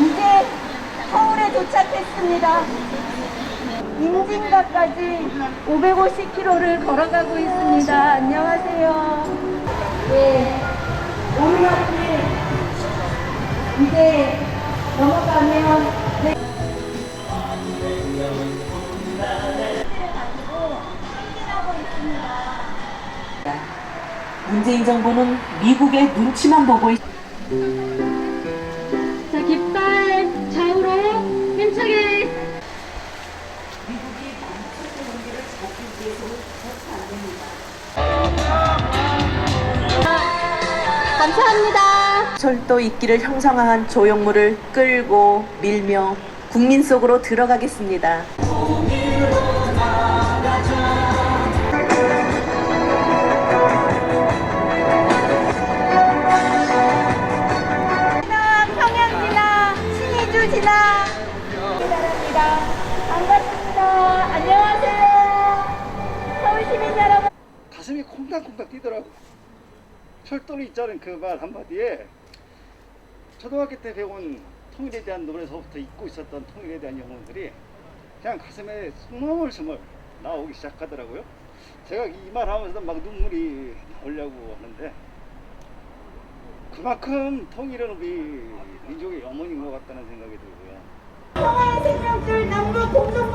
이제 서울에 도착했습니다. 임진각까지 550km를 걸어가고 있습니다. 안녕하세요. 이제 넘어가면 네. 문재인 정부는 미국의 눈치만 보고 있... 자, 깃발 좌우로 힘차게. 감사합니다. 철도 입기를 형성한 조형물을 끌고 밀며 국민 속으로 들어가겠습니다. 지나 평양 지나 신의주 지나 바랍니다. 반갑습니다. 안녕하세요. 서울 시민 여러분. 가슴이 콩닥콩닥 뛰더라고 철도는 있자는 그 말 한마디에 초등학교 때 배운 통일에 대한 노래서부터 잊고 있었던 통일에 대한 영혼들이 그냥 가슴에 스멀스멀 나오기 시작하더라고요. 제가 이 말 하면서도 막 눈물이 나오려고 하는데 그만큼 통일은 우리 민족의 염원인 것 같다는 생각이 들고요. 평화의 생명줄 남북 공동체